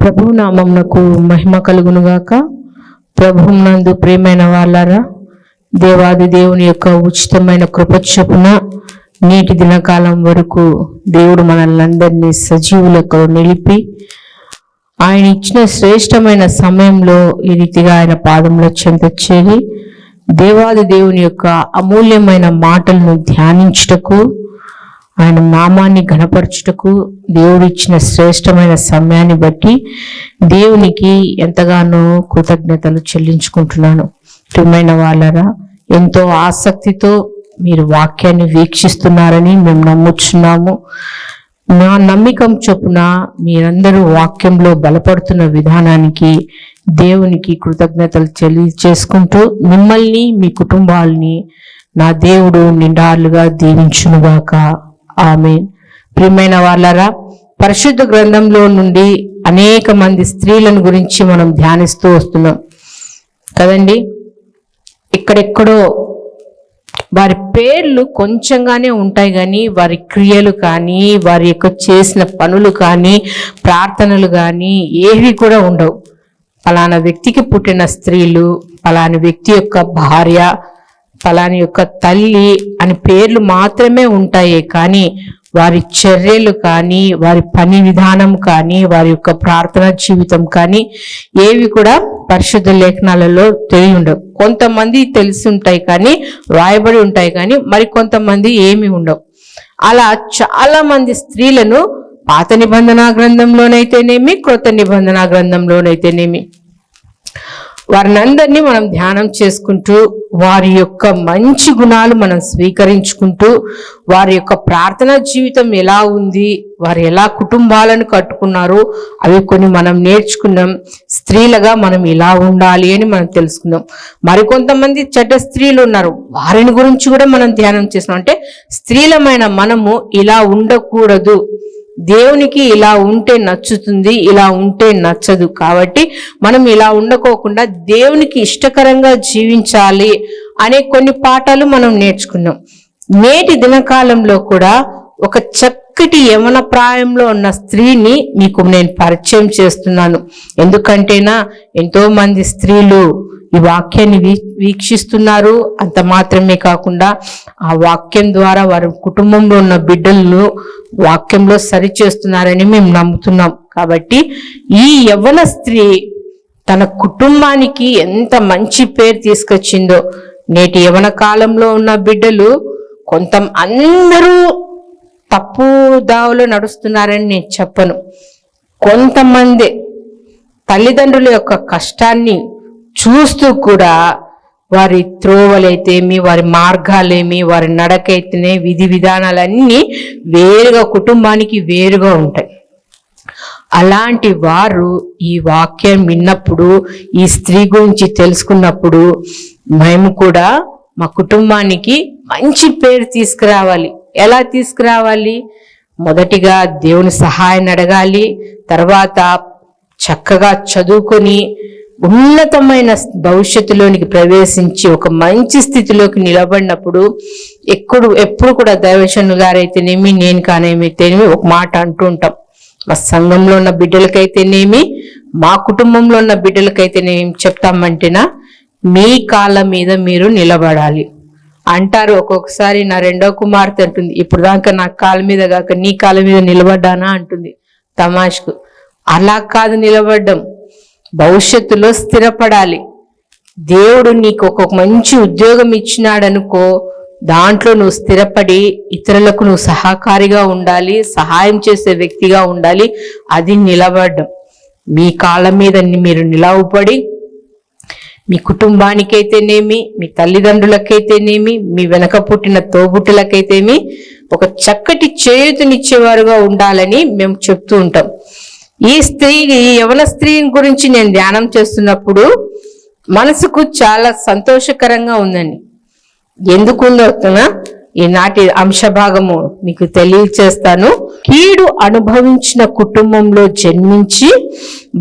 ప్రభు నామమునకు మహిమ కలుగునుగాక. ప్రభు నందు ప్రియమైన వాళ్ళారా దేవాది దేవుని యొక్క ఉచితమైన కృపచొప్పున నీటి నేటి దినకాలం వరకు దేవుడు మనల్ని అందరినీ సజీవులకు నిలిపి ఆయన ఇచ్చిన శ్రేష్టమైన సమయంలో ఈ రీతిగా ఆయన పాదంలో చెంత దేవాది దేవుని యొక్క అమూల్యమైన మాటలను ధ్యానించుటకు ఆయన నామాన్ని ఘనపరచుటకు దేవుడు ఇచ్చిన శ్రేష్టమైన సమయాన్ని బట్టి దేవునికి ఎంతగానో కృతజ్ఞతలు చెల్లించుకుంటున్నాను. ప్రియమైన వాళ్ళరా ఎంతో ఆసక్తితో మీరు వాక్యాన్ని వీక్షిస్తున్నారని మేము నమ్ముచున్నాము. నా నమ్మికం చొప్పున మీరందరూ వాక్యంలో బలపడుతున్న విధానానికి దేవునికి కృతజ్ఞతలు తెలియచేసుకుంటూ మిమ్మల్ని మీ కుటుంబాలని నా దేవుడు నిండాలుగా దీవించునుగాక. ఆమె ప్రియమైన వాళ్ళరా పరిశుద్ధ గ్రంథంలో నుండి అనేక మంది స్త్రీలను గురించి మనం ధ్యానిస్తూ వస్తున్నాం. కదండి? ఇక్కడెక్కడో వారి పేర్లు కొంచెంగానే ఉంటాయి కానీ వారి క్రియలు కానీ వారి యొక్క చేసిన పనులు కానీ ప్రార్థనలు కానీ ఏవి కూడా ఉండవు. పలానా వ్యక్తికి పుట్టిన స్త్రీలు ఫలాని వ్యక్తి యొక్క భార్య ఫలాని యొక్క తల్లి అని పేర్లు మాత్రమే ఉంటాయి కానీ వారి చర్యలు కానీ వారి పని విధానం కానీ వారి యొక్క ప్రార్థన జీవితం కానీ ఏవి కూడా పరిశుద్ధ లేఖనాలలో తెలియ ఉండవు. కొంతమంది తెలిసి ఉంటాయి కానీ రాయబడి ఉంటాయి కానీ మరి కొంతమంది ఏమి ఉండవు. అలా చాలా మంది స్త్రీలను పాత నిబంధన గ్రంథంలోనైతేనేమి క్రొత్త నిబంధన గ్రంథంలోనైతేనేమి వారినందరినీ మనం ధ్యానం చేసుకుంటూ వారి యొక్క మంచి గుణాలు మనం స్వీకరించుకుంటూ వారి యొక్క ప్రార్థనా జీవితం ఎలా ఉంది వారు ఎలా కుటుంబాలను కట్టుకున్నారు అవి కొన్ని మనం నేర్చుకున్నాం. స్త్రీలుగా మనం ఇలా ఉండాలి అని మనం తెలుసుకుందాం మరికొంతమంది చెడ్డ స్త్రీలు ఉన్నారు. వారిని గురించి కూడా మనం ధ్యానం చేసినాం అంటే స్త్రీలమైన మనము ఇలా ఉండకూడదు. దేవునికి ఇలా ఉంటే నచ్చుతుంది ఇలా ఉంటే నచ్చదు. కాబట్టి మనం ఇలా ఉండకోకుండా దేవునికి ఇష్టకరంగా జీవించాలి అనే కొన్ని పాఠాలు మనం నేర్చుకున్నాం. నేటి దినకాలంలో కూడా ఒక చక్కటి యవన ప్రాయంలో ఉన్న స్త్రీని మీకు నేను పరిచయం చేస్తున్నాను. ఎందుకంటేనా ఎంతో మంది స్త్రీలు ఈ వాక్యాన్ని వీ వీక్షిస్తున్నారు. అంత మాత్రమే కాకుండా ఆ వాక్యం ద్వారా వారి కుటుంబంలో ఉన్న బిడ్డలను వాక్యంలో సరిచేస్తున్నారని మేము నమ్ముతున్నాం. కాబట్టి ఈ యవ్వన స్త్రీ తన కుటుంబానికి ఎంత మంచి పేరు తీసుకొచ్చిందో. నేటి యవన కాలంలో ఉన్న బిడ్డలు కొంత అందరూ తప్పు దావులో నడుస్తున్నారని నేను చెప్పను. కొంతమంది తల్లిదండ్రుల యొక్క కష్టాన్ని చూస్తూ కూడా వారి త్రోవలైతేమి వారి మార్గాలేమి వారి నడకైతేనే విధి విధానాలన్నీ వేరుగా కుటుంబానికి వేరుగా ఉంటాయి. అలాంటి వారు ఈ వాక్యం విన్నప్పుడు ఈ స్త్రీ గురించి తెలుసుకున్నప్పుడు మేము కూడా మా కుటుంబానికి మంచి పేరు తీసుకురావాలి. ఎలా తీసుకురావాలి? మొదటిగా దేవుని సహాయం అడగాలి తర్వాత చక్కగా చదువుకొని ఉన్నతమైన భవిష్యత్తులోనికి ప్రవేశించి ఒక మంచి స్థితిలోకి నిలబడినప్పుడు ఎప్పుడు ఎప్పుడు కూడా దైవశను గారైతేనేమి నేను కానేమైతేనేమి ఒక మాట అంటూ ఉంటాం. మా సంఘంలో ఉన్న బిడ్డలకైతేనేమి మా కుటుంబంలో ఉన్న బిడ్డలకైతేనేమి చెప్తామంటేనా మీ కాళ్ళ మీద మీరు నిలబడాలి. అంటారు ఒక్కొక్కసారి నా రెండో కుమార్తె అంటుంది ఇప్పుడు దాకా నా కాళ్ళ మీద కాక నీ కాళ్ళ మీద నిలబడ్డానా? అంటుంది తమాష్కు. అలా కాదు నిలబడ్డం. భవిష్యత్తులో స్థిరపడాలి. దేవుడు నీకు ఒక మంచి ఉద్యోగం ఇచ్చినాడనుకో దాంట్లో నువ్వు స్థిరపడి ఇతరులకు నువ్వు సహకారిగా ఉండాలి సహాయం చేసే వ్యక్తిగా ఉండాలి అది నిలబడడం. మీ కాళ్ళ మీద మీరు నిలవపడి మీ కుటుంబానికైతేనేమి మీ తల్లిదండ్రులకైతేనేమి మీ వెనక పుట్టిన తోబుట్టులకైతేమి ఒక చక్కటి చేయూతనిచ్చేవారుగా ఉండాలని మేము చెప్తూ ఉంటాం. ఈ స్త్రీ ఈ యవన స్త్రీ గురించి నేను ధ్యానం చేస్తున్నప్పుడు మనసుకు చాలా సంతోషకరంగా ఉందండి. ఎందుకు ఉందోతున్నా ఈనాటి అంశభాగము మీకు తెలియచేస్తాను. కీడు అనుభవించిన కుటుంబంలో జన్మించి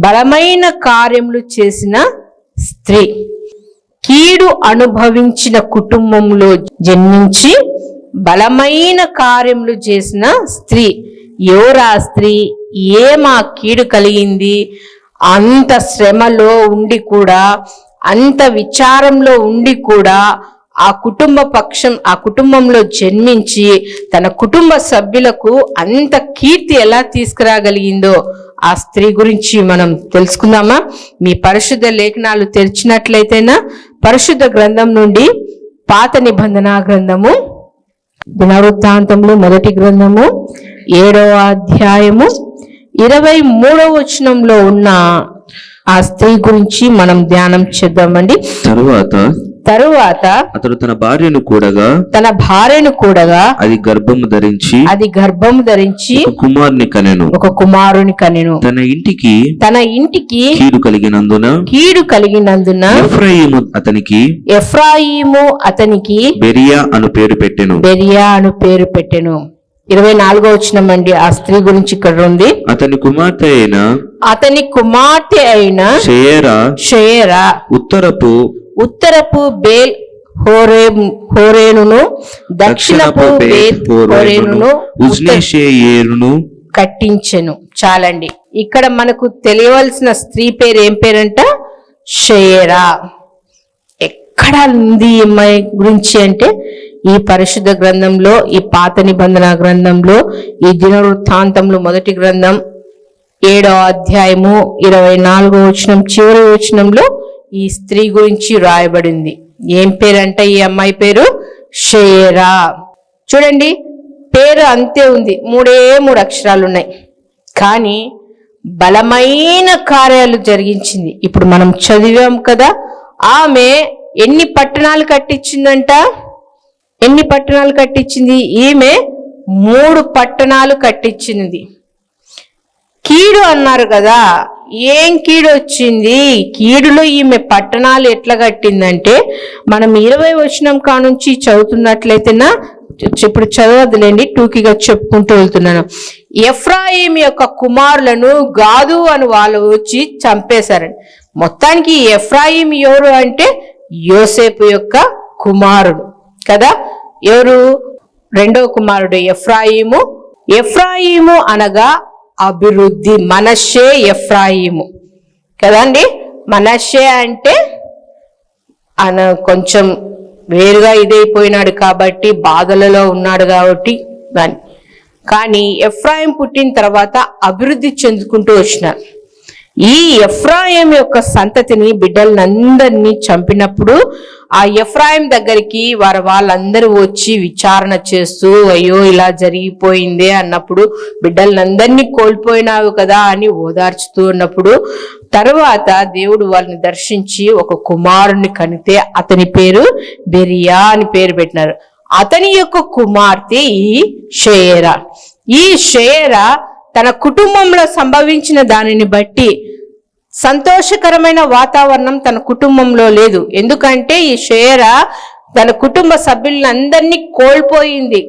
బలమైన కార్యములు చేసిన స్త్రీ కీడు అనుభవించిన కుటుంబంలో జన్మించి బలమైన కార్యములు చేసిన స్త్రీ ఎవరా స్త్రీ ఏం ఆ కీడు కలిగింది? అంత శ్రమలో ఉండి కూడా అంత విచారంలో ఉండి కూడా ఆ కుటుంబ పక్షం ఆ కుటుంబంలో జన్మించి తన కుటుంబ సభ్యులకు అంత కీర్తి ఎలా తీసుకురాగలిగిందో ఆ స్త్రీ గురించి మనం తెలుసుకుందామా? మీ పరిశుద్ధ లేఖనాలు తెరిచినట్లయితేనా? పరిశుద్ధ గ్రంథం నుండి పాత నిబంధన గ్రంథము దినవృత్తాంతములు మొదటి గ్రంథము ఏడవ అధ్యాయము ఇరవై మూడవ వచనంలో ఉన్న ఆ స్త్రీ గురించి మనం ధ్యానం చేద్దామండి. తరువాత తరువాత అతడు తన భార్యను కూడగా తన భార్యను కూడగా అది గర్భము ధరించి అది గర్భము ధరించి కుమారుని కనెను. ఒక కుమారుని కనెను. తన ఇంటికి తన ఇంటికి కీడు కలిగినందున కీడు కలిగినందున ఎఫ్రాయిము అతనికి ఎఫ్రాయిము అతనికి బెరియా అను పేరు పెట్టెను. బెరియా అను పేరు పెట్టెను. ఇరవై నాలుగో వచ్చినమండి ఆ స్త్రీ గురించి ఇక్కడ ఉంది అతని కుమార్తె అయిన అతని కుమార్తె అయిన షేరా షేరా ఉత్తరపు ఉత్తరపు బేల్ హోరే హోరేనును దక్షిణపు బేల్ హోరేనును ఉత్త- ఉజ్నేషేయేరును కట్టించెను. చాలండి. ఇక్కడ మనకు తెలియవలసిన స్త్రీ పేరు ఏం పేరంట? షేరా ఎక్కడ ఉంది అమ్మాయి గురించి అంటే ఈ పరిశుద్ధ గ్రంథంలో ఈ పాత నిబంధన గ్రంథంలో ఈ దినవృత్తాంతంలో మొదటి గ్రంథం ఏడో అధ్యాయము ఇరవై నాలుగో వచనం చివరి వచనంలో ఈ స్త్రీ గురించి రాయబడింది. ఏం పేరంటే ఈ అమ్మాయి పేరు? షేరా. చూడండి పేరు అంతే ఉంది. మూడే మూడు అక్షరాలు ఉన్నాయి. కానీ బలమైన కార్యాలు జరిగించింది. ఇప్పుడు మనం చదివాం కదా ఆమె ఎన్ని పట్టణాలు కట్టించిందంట? ఎన్ని పట్టణాలు కట్టించింది? ఈమె మూడు పట్టణాలు కట్టించింది. కీడు అన్నారు కదా ఏం కీడు వచ్చింది? కీడులో ఈమె పట్టణాలు ఎట్లా కట్టిందంటే మనం ఇరవై వచనం కానుంచి చదువుతున్నట్లయితేనా ఇప్పుడు చదవదులేండి టూకీగా చెప్పుకుంటూ వెళ్తున్నాను. ఎఫ్రాయిం యొక్క కుమారులను గాదు అని వాళ్ళు వచ్చి చంపేశారండి మొత్తానికి ఎఫ్రాయిం ఎవరు అంటే యోసేపు యొక్క కుమారుడు కదా? ఎవరు? రెండవ కుమారుడు ఎఫ్రాయిము. ఎఫ్రాయిము అనగా అభివృద్ధి మనషే ఎఫ్రాయిము. కదండి మనషే అంటే ఆయన కొంచెం వేరుగా ఇదైపోయినాడు కాబట్టి బాధలలో ఉన్నాడు కాబట్టి దాన్ని. కానీ ఎఫ్రాయిం పుట్టిన తర్వాత అభివృద్ధి చెందుకుంటూ వచ్చినారు. ఈ ఎఫ్రాయిం యొక్క సంతతిని బిడ్డలందరినీ చంపినప్పుడు ఆ ఎఫ్రాయిం దగ్గరికి వారి వాళ్ళందరూ వచ్చి విచారణ చేస్తూ అయ్యో ఇలా జరిగిపోయిందే అన్నప్పుడు బిడ్డలందరినీ కోల్పోయినావు కదా అని ఓదార్చుతూ ఉన్నప్పుడు తర్వాత దేవుడు వాళ్ళని దర్శించి ఒక కుమారుని కనితే అతని పేరు బెరియా అని పేరు పెట్టినారు. అతని యొక్క కుమార్తె ఈ షేరా ఈ షేరా తన కుటుంబంలో సంభవించిన దానిని బట్టి సంతోషకరమైన వాతావరణం తన కుటుంబంలో లేదు. ఎందుకంటే ఈ షేర తన కుటుంబ సభ్యులందరినీ కోల్పోయింది.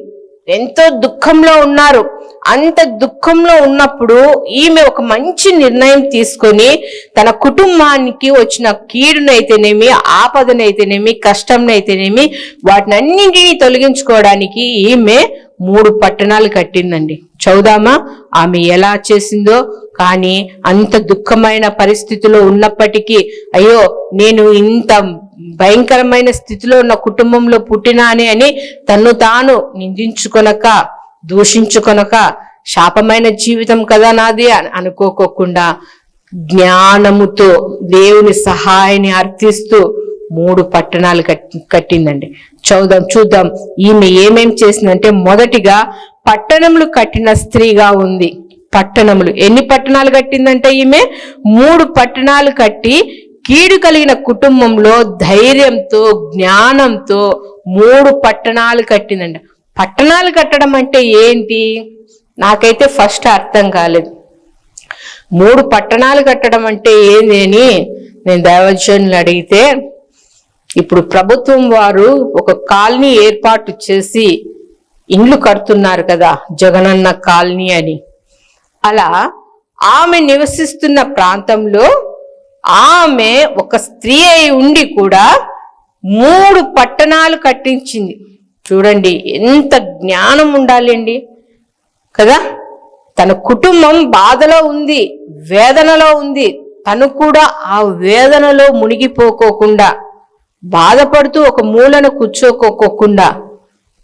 ఎంతో దుఃఖంలో ఉన్నారు. అంత దుఃఖంలో ఉన్నప్పుడు ఈమె ఒక మంచి నిర్ణయం తీసుకొని తన కుటుంబానికి వచ్చిన కీడునైతేనేమి ఆపదనైతేనేమి కష్టంనైతేనేమి వాటినన్నింటినీ తొలగించుకోవడానికి ఈమె మూడు పట్టణాలు కట్టిందండి. చౌదామా? ఆమె ఎలా చేసిందో కానీ అంత దుఃఖమైన పరిస్థితిలో ఉన్నప్పటికీ అయ్యో నేను ఇంత భయంకరమైన స్థితిలో ఉన్న కుటుంబంలో పుట్టినానే అని తన్ను తాను నిందించుకొనక దూషించుకొనక శాపమైన జీవితం కదా నాది అని అనుకోకోకుండా జ్ఞానముతో దేవుని సహాయాన్ని అర్థిస్తూ మూడు పట్టణాలు కట్టి కట్టిందండి. చూద్దాం చూద్దాం ఈమె ఏమేం చేసిందంటే మొదటిగా పట్టణములు కట్టిన స్త్రీగా ఉంది. పట్టణములు. ఎన్ని పట్టణాలు కట్టిందంటే ఈమె? మూడు పట్టణాలు కట్టి కీడు కలిగిన కుటుంబంలో ధైర్యంతో జ్ఞానంతో మూడు పట్టణాలు కట్టిందంట. పట్టణాలు కట్టడం అంటే ఏంటి? నాకైతే ఫస్ట్ అర్థం కాలేదు. మూడు పట్టణాలు కట్టడం అంటే ఏంది అని నేను దైవజనులు అడిగితే ఇప్పుడు ప్రభుత్వం వారు ఒక కాలనీ ఏర్పాటు చేసి ఇండ్లు కడుతున్నారు కదా జగనన్న కాలనీ అని. అలా ఆమె నివసిస్తున్న ప్రాంతంలో ఆమె ఒక స్త్రీ అయి ఉండి కూడా మూడు పట్టణాలు కట్టించింది. చూడండి ఎంత జ్ఞానం ఉండాలండి. కదా? తన కుటుంబం బాధలో ఉంది వేదనలో ఉంది. తను కూడా ఆ వేదనలో మునిగిపోకోకుండా బాధపడుతూ ఒక మూలను కూర్చోకోకుండా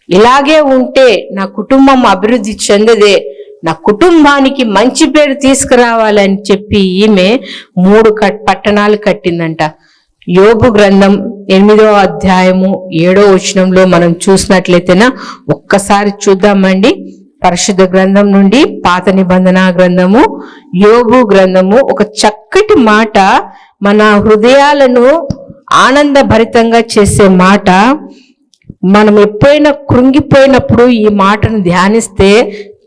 ఇలాగే ఉంటే నా కుటుంబం అభివృద్ధి చెందదే నా కుటుంబానికి మంచి పేరు తీసుకురావాలని చెప్పి ఈమె మూడు కట్ పట్టణాలు కట్టిందంట. యోగు గ్రంథం ఎనిమిదవ అధ్యాయము ఏడో వచనంలో మనం చూసినట్లయితేనా ఒక్కసారి చూద్దామండి. పరిశుద్ధ గ్రంథం నుండి పాత నిబంధన గ్రంథము యోగు గ్రంథము ఒక చక్కటి మాట మన హృదయాలను ఆనందభరితంగా చేసే మాట. మనం ఎప్పుడైనా కృంగిపోయినప్పుడు ఈ మాటను ధ్యానిస్తే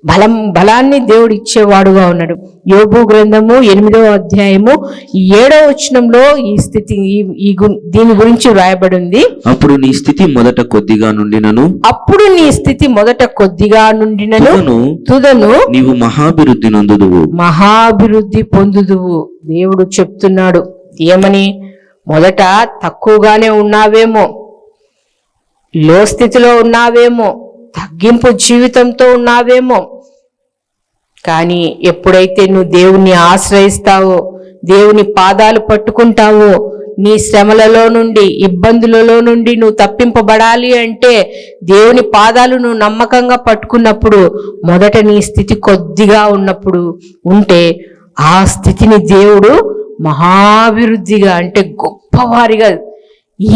బలం బలాన్ని దేవుడు ఇచ్చేవాడుగా ఉన్నాడు. యోబు గ్రంథము ఎనిమిదవ అధ్యాయము ఏడవ వచనంలో ఈ స్థితి ఈ- దీని గురించి వ్రాయబడి ఉంది అప్పుడు నీ స్థితి మొదట కొద్దిగా నుండినను? అప్పుడు నీ స్థితి మొదట కొద్దిగా నుండినను? తుదను. తుదను. నీవు మహాభివృద్ధి నందుదువు. మహాభివృద్ధి పొందుదువు. దేవుడు చెప్తున్నాడు ఏమని? మొదట తక్కువగానే ఉన్నావేమో? లో స్థితిలో ఉన్నావేమో? తగ్గింపు జీవితంతో ఉన్నావేమో. కానీ ఎప్పుడైతే నువ్వు దేవుణ్ణి ఆశ్రయిస్తావో దేవుని పాదాలు పట్టుకుంటావో నీ శ్రమలలో నుండి ఇబ్బందులలో నుండి నువ్వు తప్పింపబడాలి అంటే దేవుని పాదాలు నువ్వు నమ్మకంగా పట్టుకున్నప్పుడు మొదట నీ స్థితి కొద్దిగా ఉన్నప్పుడు ఉంటే ఆ స్థితిని దేవుడు మహాభివృద్ధిగా అంటే గొప్పవారిగా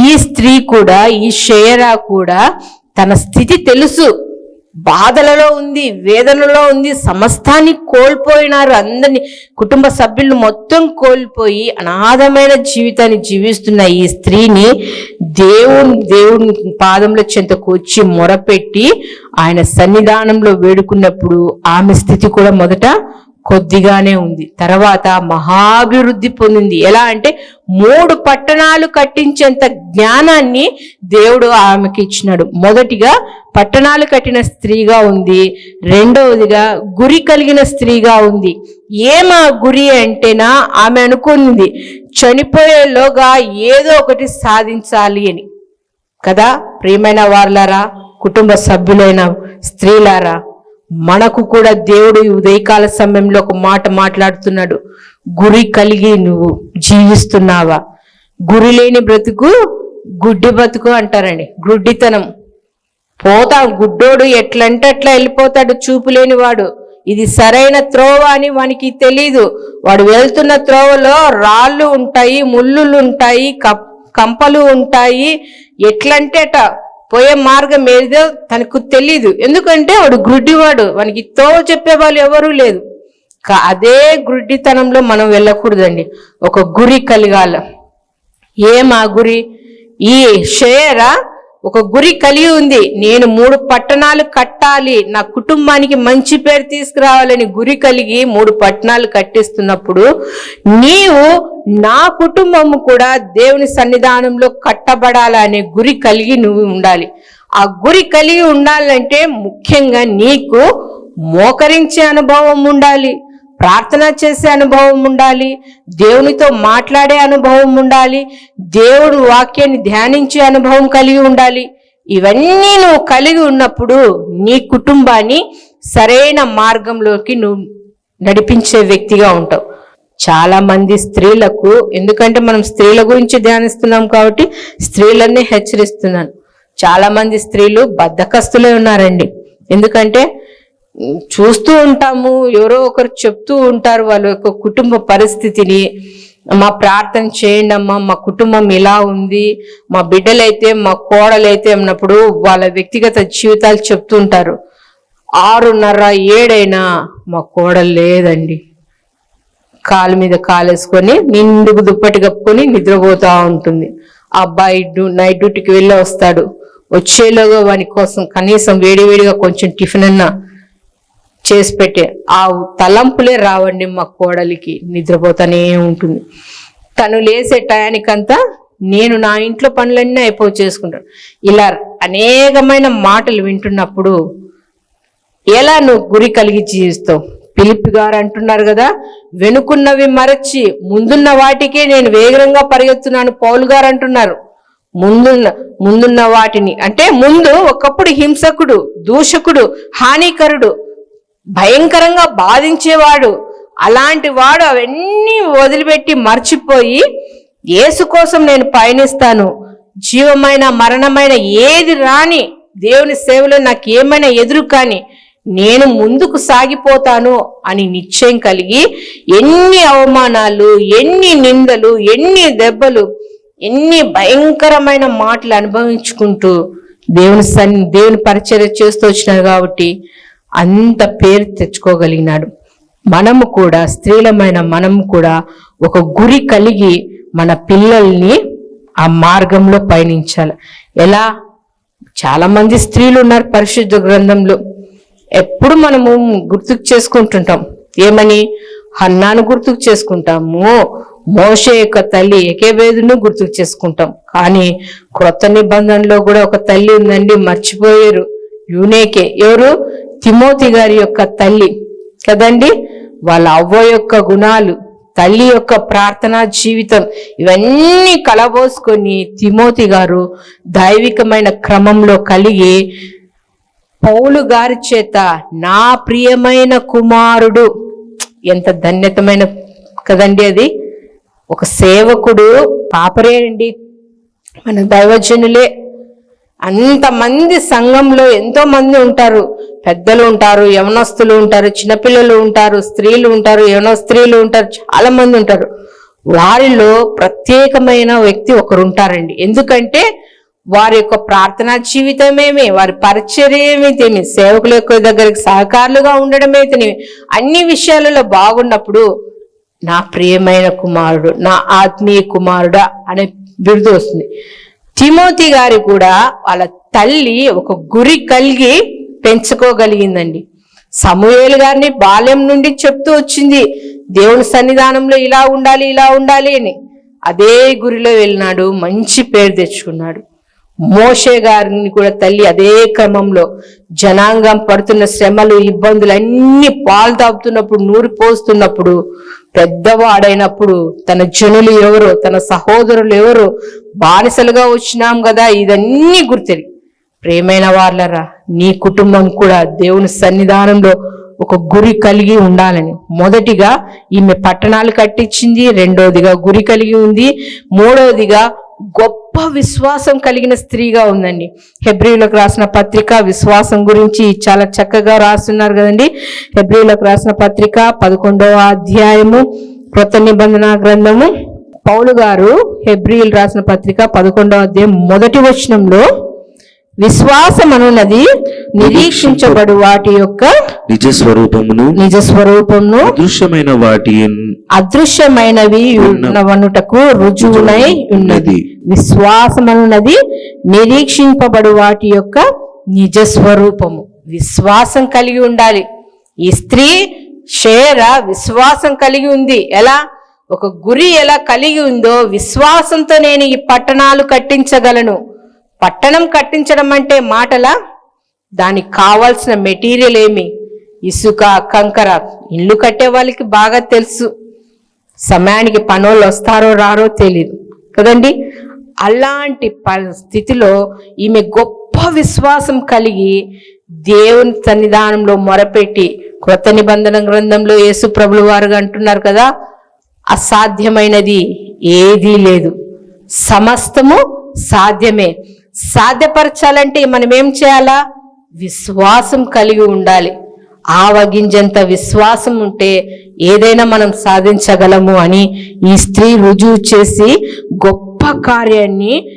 ఈ స్త్రీ కూడా ఈ షేరా కూడా తన స్థితి తెలుసు. బాధలలో ఉంది వేదనలో ఉంది సమస్తాన్ని కోల్పోయినారు అందరిని. కుటుంబ సభ్యులు మొత్తం కోల్పోయి అనాథమైన జీవితాన్ని జీవిస్తున్న ఈ స్త్రీని దేవుని దేవుని పాదంలో చెంతకు వచ్చి మొరపెట్టి ఆయన సన్నిధానంలో వేడుకున్నప్పుడు ఆమె స్థితి కూడా మొదట కొద్దిగానే ఉంది. తర్వాత మహాభివృద్ధి పొందింది. ఎలా అంటే మూడు పట్టణాలు కట్టించేంత జ్ఞానాన్ని దేవుడు ఆమెకి ఇచ్చినాడు. మొదటిగా పట్టణాలు కట్టిన స్త్రీగా ఉంది. రెండవదిగా గురి కలిగిన స్త్రీగా ఉంది. ఏమా గురి అంటేనా ఆమె అనుకుంది చనిపోయేలోగా ఏదో ఒకటి సాధించాలి అని. కదా ప్రియమైన వారులారా కుటుంబ సభ్యులైన స్త్రీలారా మనకు కూడా దేవుడు ఈ ఉదయకాల సమయంలో ఒక మాట మాట్లాడుతున్నాడు. గురి కలిగి నువ్వు జీవిస్తున్నావా? గురి లేని బ్రతుకు గుడ్డి బ్రతుకు అంటారండి. గుడ్డితనం. పోతా గుడ్డోడు ఎట్లంటే అట్లా వెళ్ళిపోతాడు చూపు లేని వాడు ఇది సరైన త్రోవ అని వానికి తెలీదు. వాడు వెళ్తున్న త్రోవలో రాళ్ళు ఉంటాయి ముళ్ళులు ఉంటాయి కంపలు ఉంటాయి. ఎట్లంటే అట పోయే మార్గం ఏదో తనకు తెలీదు. ఎందుకంటే వాడు గుడ్డివాడు. వానికి త్రోవ చెప్పేవాళ్ళు ఎవరూ లేదు. కా- అదే గుడ్డితనంలో మనం వెళ్ళకూడదండి. ఒక గురి కలిగాల. ఏం ఆ గురి? ఈ షేరా ఒక గురి కలిగి ఉంది. నేను మూడు పట్టణాలు కట్టాలి. నా కుటుంబానికి మంచి పేరు తీసుకురావాలని గురి కలిగి మూడు పట్టణాలు కట్టిస్తున్నప్పుడు నీవు నా కుటుంబము కూడా దేవుని సన్నిధానంలో కట్టబడాలనే గురి కలిగి నువ్వు ఉండాలి. ఆ గురి కలిగి ఉండాలంటే ముఖ్యంగా నీకు మోకరించే అనుభవం ఉండాలి. ప్రార్థన చేసే అనుభవం ఉండాలి దేవునితో మాట్లాడే అనుభవం ఉండాలి దేవుడు వాక్యాన్ని ధ్యానించే అనుభవం కలిగి ఉండాలి. ఇవన్నీ నువ్వు కలిగి ఉన్నప్పుడు నీ కుటుంబాన్ని సరైన మార్గంలోకి నువ్వు నడిపించే వ్యక్తిగా ఉంటావు. చాలా మంది స్త్రీలకు ఎందుకంటే మనం స్త్రీల గురించి ధ్యానిస్తున్నాం కాబట్టి స్త్రీలన్నీ హెచ్చరిస్తున్నాను. చాలా మంది స్త్రీలు బద్దకస్తులే ఉన్నారండి. ఎందుకంటే చూస్తూ ఉంటాము ఎవరో ఒకరు చెప్తూ ఉంటారు వాళ్ళ యొక్క కుటుంబ పరిస్థితిని. మా ప్రార్థన చేయండి అమ్మా మా కుటుంబం ఇలా ఉంది మా బిడ్డలైతే మా కోడలైతే అన్నప్పుడు వాళ్ళ వ్యక్తిగత జీవితాలు చెప్తూ ఉంటారు. ఆరున్నర ఏడైనా మా కోడలు లేదండి. కాలు మీద కాలేసుకొని నిండుకు దుప్పటి కప్పుకొని నిద్రపోతూ ఉంటుంది. అబ్బాయి డ్యూ- నైట్ డ్యూటీకి వెళ్ళి వస్తాడు. వచ్చేలోగా వాని కోసం కనీసం వేడివేడిగా కొంచెం టిఫిన్ అన్నా చేసి పెట్టే ఆ తలంపులే రావండి మా కోడలికి. నిద్రపోతానే ఉంటుంది. తను లేసే టయానికంతా నేను నా ఇంట్లో పనులన్నీ అయిపో చేసుకుంటాను. ఇలా అనేకమైన మాటలు వింటున్నప్పుడు ఎలా నువ్వు గురి కలిగి జీవిస్తావు? పిలిపి గారు అంటున్నారు కదా వెనుకున్నవి మరచి ముందున్న వాటికే నేను వేగంగా పరిగెత్తున్నాను పౌలు గారు అంటున్నారు. ముందున్న ముందున్న వాటిని అంటే ముందు ఒకప్పుడు హింసకుడు దూషకుడు హానికరుడు భయంకరంగా బాధించేవాడు. అలాంటి వాడు అవన్నీ వదిలిపెట్టి మర్చిపోయి యేసు కోసం నేను పయనిస్తాను. జీవమైన మరణమైన ఏది రాని దేవుని సేవలో నాకు ఏమైనా ఎదురు కానీ నేను ముందుకు సాగిపోతాను అని నిశ్చయం కలిగి ఎన్ని అవమానాలు ఎన్ని నిందలు ఎన్ని దెబ్బలు ఎన్ని భయంకరమైన మాటలు అనుభవించుకుంటూ దేవుని సన్ని దేవుని పరిచర్య చేస్తూ వచ్చినారు కాబట్టి అంత పేరు తెచ్చుకోగలిగినాడు. మనము కూడా స్త్రీలమైన మనము కూడా ఒక గురి కలిగి మన పిల్లల్ని ఆ మార్గంలో పయనించాలి. ఎలా? చాలామంది స్త్రీలు ఉన్నారు పరిశుద్ధ గ్రంథంలో. ఎప్పుడు మనము గుర్తుకు చేసుకుంటుంటాం. ఏమని? హన్నాను గుర్తుకు చేసుకుంటాము. మోషే యొక్క తల్లి ఎకేబేదును గుర్తుకు చేసుకుంటాం. కానీ క్రొత్త నిబంధనలో కూడా ఒక తల్లి ఉందండి మర్చిపోయారు. యూనేకే. ఎవరు? తిమోతి గారి యొక్క తల్లి కదండి? వాళ్ళ అవ్వ యొక్క గుణాలు తల్లి యొక్క ప్రార్థనా జీవితం ఇవన్నీ కలబోసుకొని తిమోతి గారు దైవికమైన క్రమంలో కలిగి పౌలు గారి చేత నా ప్రియమైన కుమారుడు. ఎంత ధన్యతమైన కదండి అది? ఒక సేవకుడు పాపరే అండి. మన దైవజనులే. అంతమంది సంఘంలో ఎంతో మంది ఉంటారు. పెద్దలు ఉంటారు యవనస్తులు ఉంటారు చిన్నపిల్లలు ఉంటారు స్త్రీలు ఉంటారు యవన స్త్రీలు ఉంటారు చాలా మంది ఉంటారు. వారిలో ప్రత్యేకమైన వ్యక్తి ఒకరు ఉంటారండి. ఎందుకంటే వారి యొక్క ప్రార్థనా జీవితమేమి వారి పరిచర్యమేమి సేవకుల యొక్క దగ్గరికి సహకారులుగా ఉండడమైతేనేమి అన్ని విషయాలలో బాగున్నప్పుడు నా ప్రియమైన కుమారుడు నా ఆత్మీయ కుమారుడా అనే బిరుదు వస్తుంది. తిమోతి గారి కూడా వాళ్ళ తల్లి ఒక గురి కలిగి పెంచుకోగలిగిందండి. సమూహేలు గారిని బాల్యం నుండి చెప్తూ వచ్చింది. దేవుని సన్నిధానంలో ఇలా ఉండాలి ఇలా ఉండాలి అని. అదే గురిలో వెళ్ళినాడు మంచి పేరు తెచ్చుకున్నాడు. మోషే గారిని కూడా తల్లి అదే క్రమంలో జనాంగం పడుతున్న శ్రమలు ఇబ్బందులు అన్ని పాలు తాపుతున్నప్పుడు నూరు పోస్తున్నప్పుడు పెద్దవాడైనప్పుడు తన జనులు ఎవరు తన సహోదరులు ఎవరు బానిసలుగా వచ్చినాం కదా ఇదన్నీ గుర్తెరి ప్రేమైన వాళ్ళరా నీ కుటుంబం కూడా దేవుని సన్నిధానంలో ఒక గురి కలిగి ఉండాలని. మొదటిగా ఈమె పట్టణాలు కట్టించింది రెండోదిగా గురి కలిగి ఉంది మూడోదిగా గొప్ప విశ్వాసం కలిగిన స్త్రీగా ఉందండి. హెబ్రిలకు రాసిన పత్రిక విశ్వాసం గురించి చాలా చక్కగా రాస్తున్నారు కదండి. హెబ్రిలకు రాసిన పత్రిక పదకొండవ అధ్యాయము క్రొత్త నిబంధన గ్రంథము. పౌలు గారు హెబ్రిల్ రాసిన పత్రిక పదకొండవ అధ్యాయం మొదటి వచనంలో విశ్వాసం అనున్నది నిరీక్షించబడు వాటి యొక్క నిజ స్వరూపమును నిజ స్వరూపమును అదృశ్యమైన వాటి అదృశ్యమైనవి ఉన్నవనుటకు రుజువునై ఉన్నది. విశ్వాసమనున్నది నిరీక్షింపబడు వాటి యొక్క నిజ స్వరూపము విశ్వాసం కలిగి ఉండాలి. ఈ స్త్రీ షేర విశ్వాసం కలిగి ఉంది. ఎలా? ఒక గురి ఎలా కలిగి ఉందో విశ్వాసంతో నేను ఈ పట్టణాలు కట్టించగలను. పట్టణం కట్టించడం అంటే మాటలా? దానికి కావాల్సిన మెటీరియల్ ఏమి? ఇసుక కంకర ఇల్లు కట్టే వాళ్ళకి బాగా తెలుసు. సమయానికి పనులు వస్తారో రారో తెలియదు కదండి? అలాంటి ప- స్థితిలో ఈమె గొప్ప విశ్వాసం కలిగి దేవుని సన్నిధానంలో మొరపెట్టి క్రొత్త నిబంధన గ్రంథంలో యేసు ప్రభులు వారు అంటున్నారు కదా అసాధ్యమైనది ఏదీ లేదు. సమస్తము సాధ్యమే. సాధ్యపరచాలంటే మనం ఏం చేయాలా? విశ్వాసం కలిగి ఉండాలి. ఆవగింజంత విశ్వాసం ఉంటే ఏదైనా మనం సాధించగలము అని ఈ స్త్రీ రుజువు చేసి గొప్ప కార్యాన్ని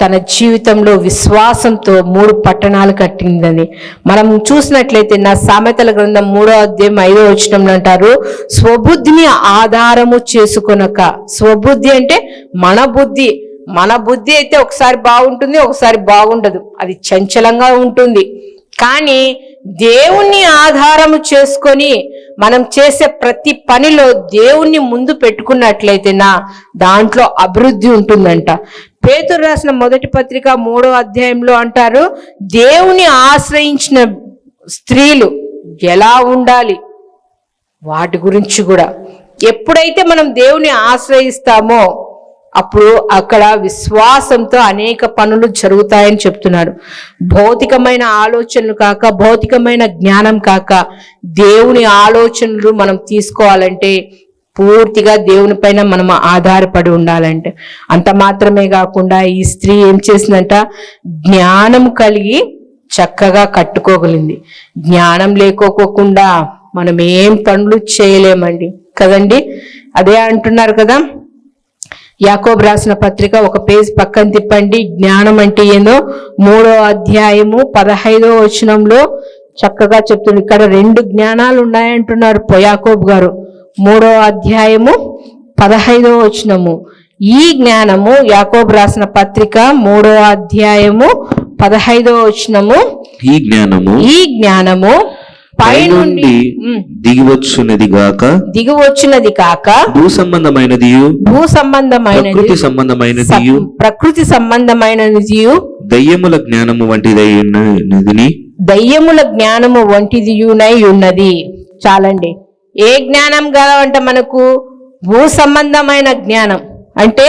తన జీవితంలో విశ్వాసంతో మూడు పట్టణాలు కట్టిందని మనం చూసినట్లయితే నా సామెతల గ్రంథం మూడో అధ్యాయం ఐదో వచనంలో అంటారు స్వబుద్ధిని ఆధారము చేసుకొనక. స్వబుద్ధి అంటే మన బుద్ధి. మన బుద్ధి అయితే ఒకసారి బాగుంటుంది ఒకసారి బాగుండదు. అది చంచలంగా ఉంటుంది. కానీ దేవుణ్ణి ఆధారము చేసుకొని మనం చేసే ప్రతి పనిలో దేవుణ్ణి ముందు పెట్టుకున్నట్లయితే నా దాంట్లో అభివృద్ధి ఉంటుందంట. పేతురు రాసిన మొదటి పత్రిక మూడో అధ్యాయంలో అంటారు దేవుని ఆశ్రయించిన స్త్రీలు ఎలా ఉండాలి? వాటి గురించి కూడా. ఎప్పుడైతే మనం దేవుని ఆశ్రయిస్తామో అప్పుడు అక్కడ విశ్వాసంతో అనేక పనులు జరుగుతాయని చెప్తున్నాడు. భౌతికమైన ఆలోచనలు కాక భౌతికమైన జ్ఞానం కాక దేవుని ఆలోచనలు మనం తీసుకోవాలంటే పూర్తిగా దేవుని పైన మనం ఆధారపడి ఉండాలంటే. అంత మాత్రమే కాకుండా ఈ స్త్రీ ఏం చేసిందంట? జ్ఞానం కలిగి చక్కగా కట్టుకోగలింది. జ్ఞానం లేకోకుండా మనం ఏం పనులు చేయలేమండి. కదండి? అదే అంటున్నారు కదా? యాకోబ్ రాసిన పత్రిక ఒక పేజ్ పక్కన తిప్పండి. జ్ఞానం అంటే ఏందో? మూడో అధ్యాయము పదహైదో వచనంలో చక్కగా చెప్తుంది. ఇక్కడ రెండు జ్ఞానాలు ఉన్నాయంటున్నారు యాకోబ్ గారు. మూడో అధ్యాయము పదహైదో వచనము. ఈ జ్ఞానము యాకోబ్ రాసిన పత్రిక మూడో అధ్యాయము పదహైదో వచనము. ఈ జ్ఞానము ఈ జ్ఞానము పైనుండి దిగివచ్చున్నది గాక దిగి వచ్చినది కాక భూ సంబంధమైనది భూ సంబంధమైనది ప్రకృతి సంబంధమైనది ప్రకృతి సంబంధమైనది దయ్యముల జ్ఞానము వంటిదైనదిని దయ్యముల జ్ఞానము వంటిదియునై ఉన్నది చాలండి. ఏ జ్ఞానం కావాలంట మనకు? భూ సంబంధమైన జ్ఞానం. అంటే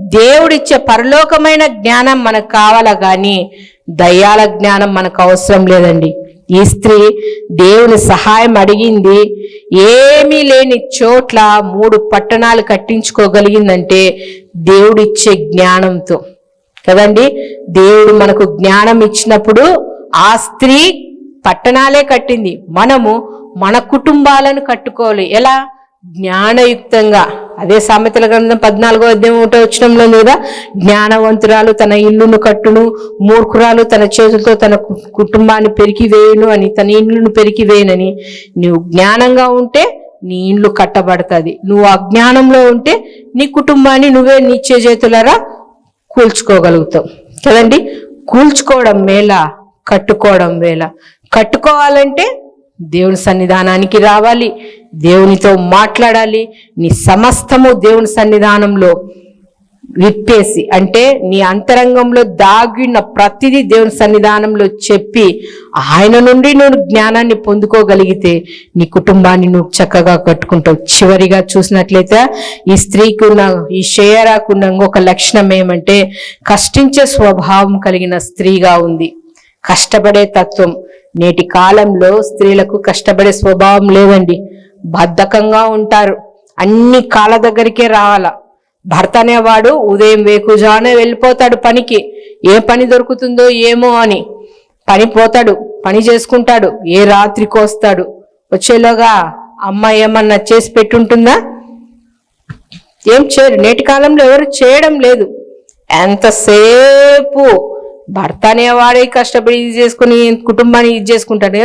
దేవుడిచ్చే పరలోకమైన జ్ఞానం మనకు కావాలా కానీ దయ్యాల జ్ఞానం మనకు అవసరం లేదండి. ఈ స్త్రీ దేవుని సహాయం అడిగింది. ఏమీ లేని చోట్ల మూడు పట్టణాలు కట్టించుకోగలిగిందంటే దేవుడిచ్చే జ్ఞానంతో. కదండి? దేవుడు మనకు జ్ఞానం ఇచ్చినప్పుడు ఆ స్త్రీ పట్టణాలే కట్టింది. మనము మన కుటుంబాలను కట్టుకోవాలి. ఎలా? జ్ఞానయుక్తంగా. అదే సామెతల గ్రంథం పద్నాలుగో అధ్యాయం ఒకటో వచ్చినంలో లేదా జ్ఞానవంతురాలు తన ఇల్లును కట్టును మూర్ఖురాలు తన చేతులతో తన కుటుంబాన్ని పెరికి వేయును అని తన ఇల్లును పెరికి వేయనని. నువ్వు జ్ఞానంగా ఉంటే నీ ఇండ్లు కట్టబడుతుంది. నువ్వు అజ్ఞానంలో ఉంటే నీ కుటుంబాన్ని నువ్వే నీ చేతులరా కూల్చుకోగలుగుతాం కదండి? కూల్చుకోవడం మేళ కట్టుకోవడం వేళ కట్టుకోవాలంటే దేవుని సన్నిధానానికి రావాలి దేవునితో మాట్లాడాలి నీ సమస్తము దేవుని సన్నిధానంలో విప్పేసి అంటే నీ అంతరంగంలో దాగిన ప్రతిదీ దేవుని సన్నిధానంలో చెప్పి ఆయన నుండి నువ్వు జ్ఞానాన్ని పొందుకోగలిగితే నీ కుటుంబాన్ని నువ్వు చక్కగా కట్టుకుంటావు. చివరిగా చూసినట్లయితే ఈ స్త్రీకి ఉన్న ఈ షేయరాకు ఉన్న ఇంకొక లక్షణం ఏమంటే కష్టించే స్వభావం కలిగిన స్త్రీగా ఉంది. కష్టపడే తత్వం. నేటి కాలంలో స్త్రీలకు కష్టపడే స్వభావం లేదండి. బద్ధకంగా ఉంటారు. అన్ని కాళ్ళ దగ్గరికే రావాల. భర్త అనేవాడు ఉదయం వేకుజానే వెళ్ళిపోతాడు పనికి. ఏ పని దొరుకుతుందో ఏమో అని. పని పోతాడు పని చేసుకుంటాడు ఏ రాత్రికి వస్తాడు వచ్చేలోగా అమ్మ ఏమన్నా చేసి పెట్టుంటుందా? ఏం చేయరు. నేటి కాలంలో ఎవరు చేయడం లేదు. ఎంతసేపు భర్త అనేవాడే కష్టపడి ఇది చేసుకుని కుటుంబాన్ని ఇది చేసుకుంటాడు.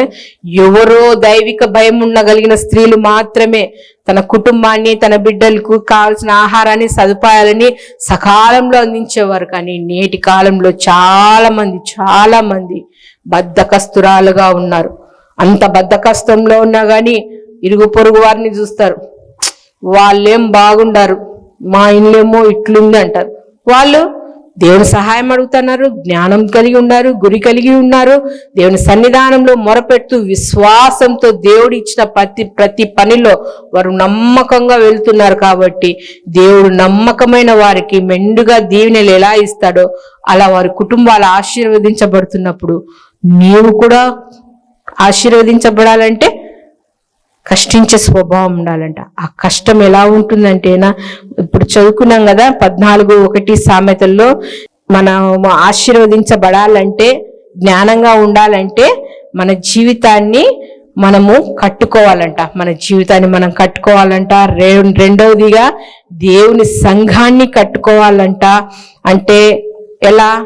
ఎవరో దైవిక భయం ఉండగలిగిన స్త్రీలు మాత్రమే తన కుటుంబాన్ని తన బిడ్డలకు కావాల్సిన ఆహారాన్ని సదుపాయాలని సకాలంలో అందించేవారు. కానీ నేటి కాలంలో చాలా మంది చాలా మంది బద్ధకస్తురాలుగా ఉన్నారు. అంత బద్ధకస్తంలో ఉన్నా కానీ ఇరుగు పొరుగు వారిని చూస్తారు. వాళ్ళేం బాగుండారు? మా ఇల్లేమో ఇట్లుంది అంటారు. వాళ్ళు దేవుని సహాయం అడుగుతున్నారు జ్ఞానం కలిగి ఉన్నారు గురి కలిగి ఉన్నారు. దేవుని సన్నిధానంలో మొరపెడుతూ విశ్వాసంతో దేవుడు ఇచ్చిన ప్రతి ప్రతి పనిలో వారు నమ్మకంగా వెళ్తున్నారు కాబట్టి దేవుడు నమ్మకమైన వారికి మెండుగా దీవెనలు ఎలా ఇస్తాడో అలా వారి కుటుంబాలు ఆశీర్వదించబడుతున్నప్పుడు నీవు కూడా ఆశీర్వదించబడాలంటే కష్టించే స్వభావం ఉండాలంట. ఆ కష్టం ఎలా ఉంటుందంటేనా ఇప్పుడు చదువుకున్నాం కదా పద్నాలుగు ఒకటి సామెతల్లో మనం ఆశీర్వదించబడాలంటే జ్ఞానంగా ఉండాలంటే మన జీవితాన్ని మనము కట్టుకోవాలంట. మన జీవితాన్ని మనం కట్టుకోవాలంట. రె- రెండవదిగా దేవుని సంఘాన్ని కట్టుకోవాలంట. అంటే ఎలా?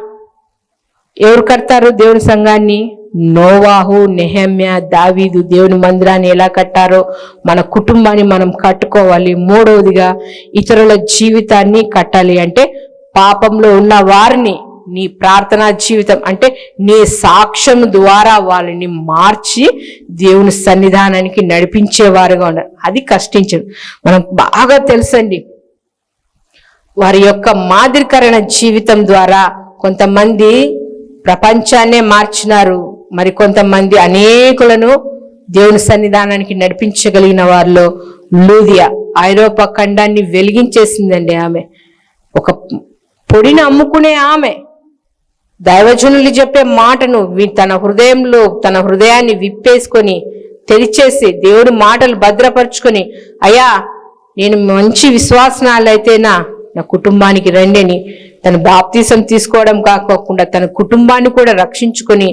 ఎవరు కడతారు దేవుని సంఘాన్ని? నోవాహు నెహమ్య దావీదు దేవుని మందిరాన్ని ఎలా కట్టారో మన కుటుంబాన్ని మనం కట్టుకోవాలి. మూడవదిగా ఇతరుల జీవితాన్ని కట్టాలి. అంటే పాపంలో ఉన్న వారిని నీ ప్రార్థనా జీవితం అంటే నీ సాక్ష్యం ద్వారా వాళ్ళని మార్చి దేవుని సన్నిధానానికి నడిపించేవారుగా ఉన్నారు అది కష్టించడం మనం బాగా తెలుసండి. వారి యొక్క మాదిరికరణ జీవితం ద్వారా కొంతమంది ప్రపంచాన్నే మార్చినారు. మరి కొంతమంది అనేకులను దేవుని సన్నిధానానికి నడిపించగలిగిన వారిలో లూదియా ఐరోపా ఖండాన్ని వెలిగించేసిందండి ఆమె. ఒక పొడిని అమ్ముకునే ఆమె. దైవజనులు చెప్పే మాటను తన హృదయంలో తన హృదయాన్ని విప్పేసుకొని తెరిచేసి దేవుడి మాటలు భద్రపరుచుకొని అయ్యా నేను మంచి విశ్వాసనాలైతేనా నా కుటుంబానికి రండి అని తన బాప్తీసం తీసుకోవడం కాకోకుండా తన కుటుంబాన్ని కూడా రక్షించుకొని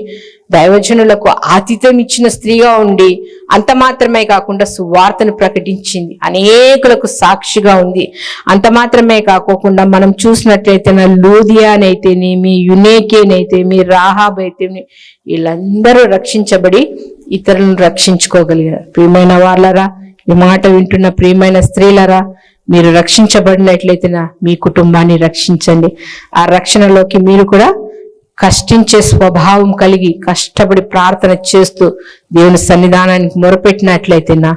దైవజనులకు ఆతిథ్యం ఇచ్చిన స్త్రీగా ఉండి అంత మాత్రమే కాకుండా సువార్తను ప్రకటించింది. అనేకులకు సాక్షిగా ఉంది. అంత మాత్రమే కాకోకుండా మనం చూసినట్లయితే నా లూదియానైతేనేమి యునేకేనైతేమి రాహాబ్ అయితేమి వీళ్ళందరూ రక్షించబడి ఇతరులను రక్షించుకోగలిగారు. ప్రియమైన వాళ్ళరా ఈ మాట వింటున్న ప్రియమైన స్త్రీలరా మీరు రక్షించబడినట్లయితేనా మీ కుటుంబాన్ని రక్షించండి. ఆ రక్షణలోకి మీరు కూడా కష్టించే స్వభావం కలిగి కష్టపడి ప్రార్థన చేస్తూ దేవుని సన్నిధానానికి మొరపెట్టినట్లయితే నా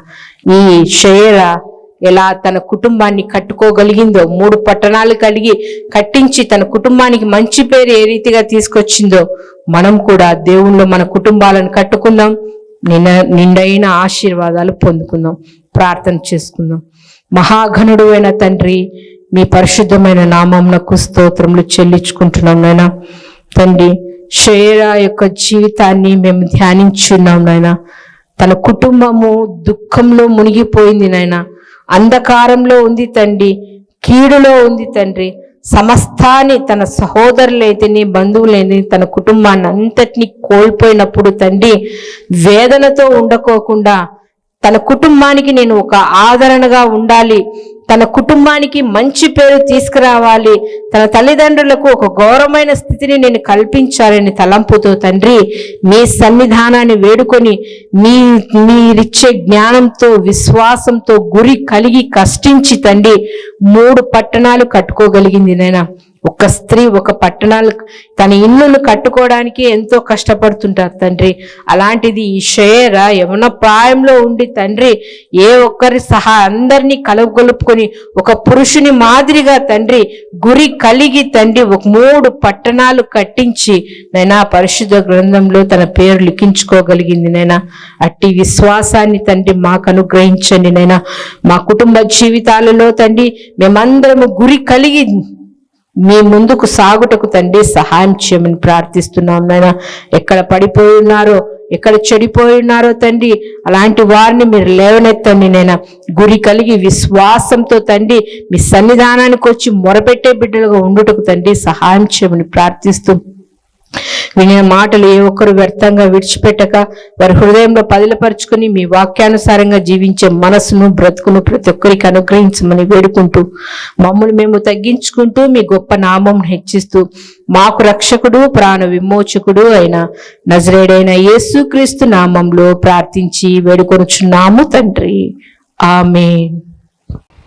ఈ షేర ఎలా తన కుటుంబాన్ని కట్టుకోగలిగిందో మూడు పట్టణాలు కలిగి కట్టించి తన కుటుంబానికి మంచి పేరు ఏ రీతిగా తీసుకొచ్చిందో మనం కూడా దేవుళ్ళు మన కుటుంబాలను కట్టుకుందాం నిన్న నిండైన ఆశీర్వాదాలు పొందుకుందాం ప్రార్థన చేసుకుందాం. మహాఘనుడు అయిన తండ్రి మీ పరిశుద్ధమైన నామంనకు స్తోత్రములు చెల్లించుకుంటున్నాం నైనా తండ్రి షేరా యొక్క జీవితాన్ని మేము ధ్యానించున్నాం నాయన. తన కుటుంబము దుఃఖంలో మునిగిపోయింది నాయన. అంధకారంలో ఉంది తండ్రి కీడులో ఉంది తండ్రి. సమస్తాన్ని తన సహోదరులైతేనే బంధువులైతే తన కుటుంబాన్ని అంతటిని కోల్పోయినప్పుడు తండ్రి వేదనతో ఉండకోకుండా తన కుటుంబానికి నేను ఒక ఆదరణగా ఉండాలి. తన కుటుంబానికి మంచి పేరు తీసుకురావాలి. తన తల్లిదండ్రులకు ఒక గౌరవమైన స్థితిని నేను కల్పించాలని తలంపుతో తండ్రి మీ సన్నిధానాన్ని వేడుకొని మీ మీరిచ్చే జ్ఞానంతో విశ్వాసంతో గురి కలిగి కష్టించి తండ్రి మూడు పట్టణాలు కట్టుకోగలిగింది నేను ఒక స్త్రీ ఒక పట్టణాలు తన ఇల్లును కట్టుకోవడానికి ఎంతో కష్టపడుతుంటారు తండ్రి. అలాంటిది ఈ షేర యమున ప్రాయంలో ఉండి తండ్రి ఏ ఒక్కరి సహా అందరినీ కలుపుకొలుపుకొని ఒక పురుషుని మాదిరిగా తండ్రి గురి కలిగి తండ్రి ఒక మూడు పట్టణాలు కట్టించి నైనా పరిశుద్ధ గ్రంథంలో తన పేరు లిఖించుకోగలిగింది నైనా. అట్టి విశ్వాసాన్ని తండ్రి మాకు అనుగ్రహించండి నైనా. మా కుటుంబ జీవితాలలో తండ్రి మేమందరము గురి కలిగి మీ ముందుకు సాగుటకు తండ్రి సహాయం చేయమని ప్రార్థిస్తున్నాం నాయన. ఎక్కడ పడిపోయి ఉన్నారో ఎక్కడ చెడిపోయి ఉన్నారో తండ్రి అలాంటి వారిని మీరు లేవనెత్తండి నేను గురి కలిగి విశ్వాసంతో తండ్రి మీ సన్నిధానానికి వచ్చి మొరపెట్టే బిడ్డలుగా ఉండుటకు తండ్రి సహాయం చేయమని ప్రార్థిస్తూ వినిన మాటలు ఏ ఒక్కరు వ్యర్థంగా విడిచిపెట్టక వారి హృదయంలో పదిలపరుచుకుని మీ వాక్యానుసారంగా జీవించే మనసును బ్రతుకును ప్రతి ఒక్కరికి అనుగ్రహించమని వేడుకుంటూ మమ్మల్ని మేము తగ్గించుకుంటూ మీ గొప్ప నామం హెచ్చిస్తూ మాకు రక్షకుడు ప్రాణ విమోచకుడు అయిన నజరేడైన యేసుక్రీస్తు నామంలో ప్రార్థించి వేడుకొనుచున్నాము తండ్రి. ఆమె